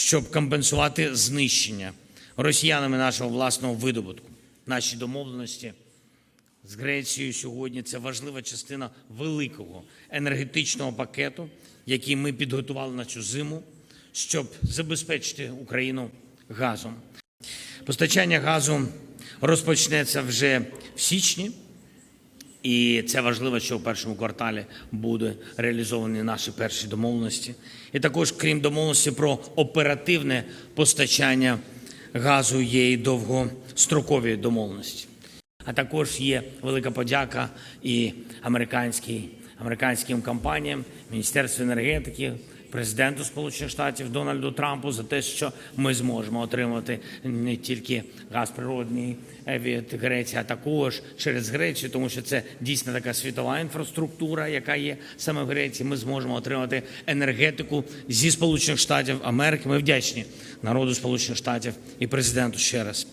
щоб компенсувати знищення росіянами нашого власного видобутку. Наші домовленості з Грецією сьогодні це важлива частина великого енергетичного пакету, який ми підготували на цю зиму, щоб забезпечити Україну газом. Постачання газу розпочнеться вже в січні. І це важливо, що в першому кварталі буде реалізовані наші перші домовленості. І також, крім домовленості про оперативне постачання газу, є і довгострокові домовленості. А також є велика подяка і американській, американським компаніям, Міністерству енергетики, президенту Сполучених Штатів Дональду Трампу за те, що ми зможемо отримати не тільки газ природний е, від Греції, а також через Грецію, тому що це дійсно така світова інфраструктура, яка є саме в Греції. Ми зможемо отримати енергетику зі Сполучених Штатів Америки. Ми вдячні народу Сполучених Штатів і президенту ще раз.